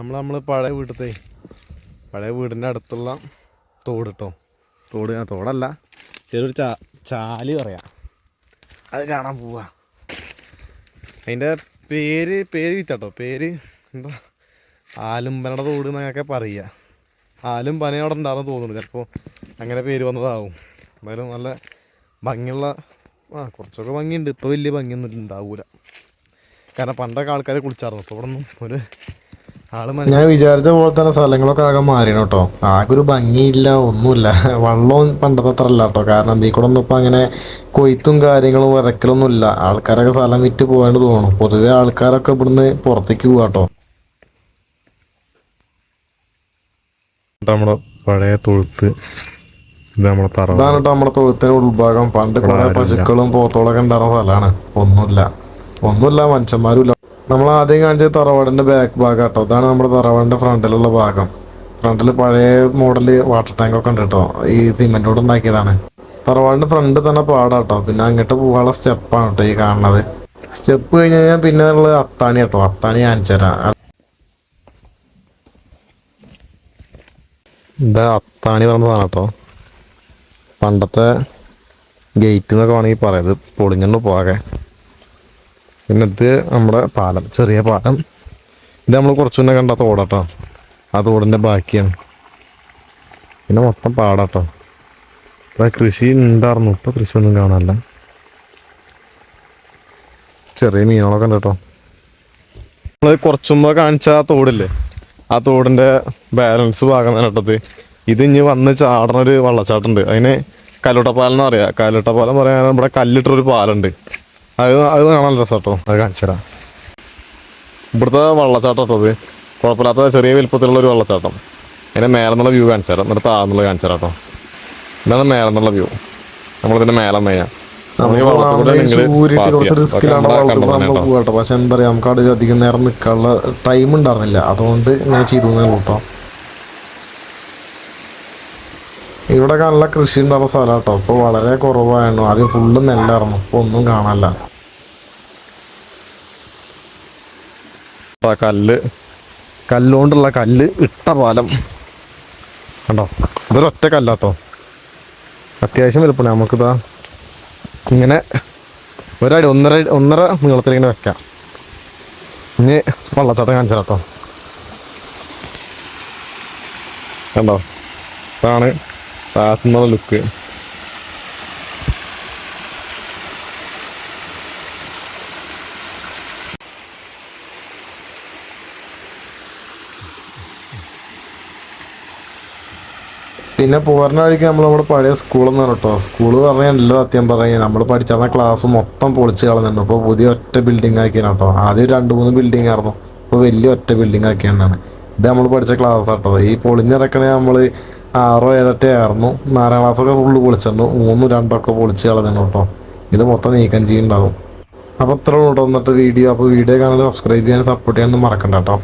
നമ്മൾ നമ്മൾ പഴയ വീട്ടിലത്തെ പഴയ വീടിന്റെ അടുത്തുള്ള തോട് കേട്ടോ തോട് തോടല്ല ചെറിയൊരു ചാ ചാൽ പറയാം. അത് കാണാൻ പോവുക അതിന്റെ പേര് പേര് വിറ്റാട്ടോ പേര് എന്താ? ആലുംപനയുടെ തോട് എന്നൊക്കെ പറയുക ആലും പന അവിടെ ഉണ്ടാകുന്ന തോന്നുന്നു. ചിലപ്പോൾ അങ്ങനെ പേര് വന്നതാവും. എന്തായാലും നല്ല ഭംഗിയുള്ള ആ കുറച്ചൊക്കെ ഭംഗിയുണ്ട്. ഇപ്പോൾ വലിയ ഭംഗിയൊന്നും ഉണ്ടാവില്ല കാരണം പണ്ടൊക്കെ ആൾക്കാർ കുളിച്ചായിരുന്നു. അപ്പോൾ ഇവിടെ ഒന്നും ഒരു ഞാൻ വിചാരിച്ച പോലെ തന്നെ സ്ഥലങ്ങളൊക്കെ ആകെ മാറിയാണ് കേട്ടോ. ആകെ ഒരു ഭംഗിയില്ല ഒന്നുമില്ല. വള്ളവും പണ്ടത്തെ അത്ര അല്ല കേട്ടോ. കാരണം ഇതിൽ കൂടെ ഒന്നും ഇപ്പം അങ്ങനെ കൊയ്ത്തും കാര്യങ്ങളും വരക്കലൊന്നും ഇല്ല ആൾക്കാരൊക്കെ സ്ഥലം വിറ്റ് പോകാണ്ട് തോന്നുന്നു. പൊതുവെ ആൾക്കാരൊക്കെ ഇവിടുന്ന് പുറത്തേക്ക് പോവാ കേട്ടോ. നമ്മുടെ പഴയ തൊഴുത്ത്. ഇതാണ് കേട്ടോ നമ്മുടെ തൊഴുത്തിന്റെ ഉൾഭാഗം. പണ്ട് കുറെ പശുക്കളും പോത്തോളൊക്കെ ഉണ്ടായിരുന്ന സ്ഥലമാണ്. ഒന്നുമില്ല. ഒന്നുമില്ല മനുഷ്യന്മാരും ഇല്ല നമ്മൾ ആദ്യം കാണിച്ച തറവാടിന്റെ ബാക്ക് ഭാഗം കേട്ടോ. ഇതാണ് നമ്മുടെ തറവാടിന്റെ ഫ്രണ്ടിലുള്ള ഭാഗം. ഫ്രണ്ടിൽ പഴയ മോഡൽ വാട്ടർ ടാങ്ക് ഒക്കെ ഉണ്ട് കേട്ടോ. ഈ സിമെന്റ് കൊണ്ട് ഉണ്ടാക്കിയതാണ്. തറവാടിന്റെ ഫ്രണ്ട് തന്നെ പാടാട്ടോ പിന്നെ അങ്ങോട്ട് പോകാനുള്ള സ്റ്റെപ്പാണ് കേട്ടോ ഈ കാണുന്നത്. സ്റ്റെപ്പ് കഴിഞ്ഞ് കഴിഞ്ഞാൽ പിന്നെ ഉള്ളത് അത്താണി കേട്ടോ. അത്താണി കാണിച്ചു തരാം. ഇതാ അത്താണി പറഞ്ഞ സാധനം കേട്ടോ. പണ്ടത്തെ ഗേറ്റ് എന്നൊക്കെ വേണമെങ്കിൽ പറയാം. ഇത് പൊളിഞ്ഞു പോകെ. പിന്നെ ഇത് നമ്മുടെ പാലം ചെറിയ പാലം. ഇത് നമ്മൾ കുറച്ചു മുന്നേ കണ്ട തോടാട്ടോ. ആ തോടിന്റെ ബാക്കിയാണ്. പിന്നെ മൊത്തം പാടാട്ടോ. ഇപ്പം കൃഷി ഉണ്ടായിരുന്നു ഇപ്പം കൃഷി ഒന്നും കാണാനില്ല. ചെറിയ മീനുകളൊക്കെ ഉണ്ട് കേട്ടോ നമ്മൾ കുറച്ചുമ്പോൾ കാണിച്ച ആ തോടില്ലേ? ആ തോടിന്റെ ബാലൻസ് ഭാഗം തന്നെ കേട്ടത് ഇത് ഇനി വന്ന് ചാടണ ഒരു വള്ളച്ചാട്ടുണ്ട്. അതിന് കല്ലുട്ടപ്പാലം എന്ന് പറയാം. കല്ലുട്ടപ്പാലം പറയാൻ ഇവിടെ കല്ലിട്ടൊരു പാലുണ്ട്. അത് അത് കാണാൻ രസാട്ടോ അത് കാണിച്ചു തരാം. ഇവിടുത്തെ വെള്ളച്ചാട്ടം കേട്ടോ അത് കുഴപ്പമില്ലാത്ത ചെറിയ വലിപ്പത്തിലുള്ള ഒരു വെള്ളച്ചാട്ടം. അതിന് മേലെ നിന്നുള്ള വ്യൂ കാണിച്ചു തരാം. എന്നിട്ട് താഴ്ന്നുള്ള കാണിച്ചു തരാം കേട്ടോ. ഇതാണ് മേലെ നിന്നുള്ള വ്യൂ നമ്മളിതിന്റെ മേലെ മേയാ കേട്ടോ. പക്ഷെ എന്താ പറയാ നമുക്ക് അവിടെ അധികം നേരം നിൽക്കാനുള്ള ടൈം ഉണ്ടായിരുന്നില്ല. അതുകൊണ്ട് ഞാൻ ചെയ്തു കേട്ടോ. ഇവിടെ നല്ല കൃഷി ഉണ്ടാകുന്ന സ്ഥലം കേട്ടോ. ഇപ്പൊ വളരെ കുറവായിരുന്നു ആദ്യം ഫുള്ള് നെല്ലായിരുന്നു ഇപ്പൊ ഒന്നും കാണാനില്ല. ആ കല്ല്. കല്ലുകൊണ്ടുള്ള കല്ല് ഇട്ട പാലം. കണ്ടോ? ഇതൊരൊറ്റ കല്ലാട്ടോ. അത്യാവശ്യം വലുപ്പം നമുക്കിതാ ഇങ്ങനെ ഒരടി ഒന്നര ഒന്നര നീളത്തിൽ ഇങ്ങനെ വെക്കാം. ഇനി വള്ളച്ചാട്ടം കാണിച്ചു കേട്ടോ. കണ്ടോ? ഇതാണ് താത്തുന്ന ലുക്ക്. പിന്നെ പോരണ വഴിക്ക് നമ്മൾ നമ്മുടെ പഴയ സ്കൂളെന്ന് നിന്ന് കേട്ടോ. സ്കൂൾ പറഞ്ഞാൽ എല്ലാ സത്യം പറഞ്ഞാൽ നമ്മൾ പഠിച്ചിരുന്ന ക്ലാസ് മൊത്തം പൊളിച്ച് കളഞ്ഞിട്ടുണ്ട്. ഇപ്പോൾ പുതിയ ഒറ്റ ബിൽഡിംഗ് ആക്കിയാണ് കേട്ടോ. ആദ്യം രണ്ട് മൂന്ന് ബിൽഡിംഗ് ആയിരുന്നു. ഇപ്പോൾ വലിയ ഒറ്റ ബിൽഡിംഗ് ആക്കിയാണ്. ഇത് നമ്മൾ പഠിച്ച ക്ലാസ് കേട്ടോ. ഈ പൊളിഞ്ഞിറക്കണേ നമ്മൾ ആറോ ഏഴറ്റേ ആയിരുന്നു. നാലാം ക്ലാസ്സൊക്കെ ഫുള്ള് പൊളിച്ചിട്ടുണ്ട്. മൂന്നും രണ്ടൊക്കെ പൊളിച്ച് കളഞ്ഞു കേട്ടോ. ഇത് മൊത്തം നീക്കം ചെയ്യുന്നുണ്ടാവും അപ്പോൾ ഇത്ര കേട്ടോ. എന്നിട്ട് വീഡിയോ അപ്പോൾ വീഡിയോ കാണാൻ സബ്സ്ക്രൈബ് ചെയ്യാനും സപ്പോർട്ട് ചെയ്യാനൊന്നും മറക്കണ്ട കേട്ടോ.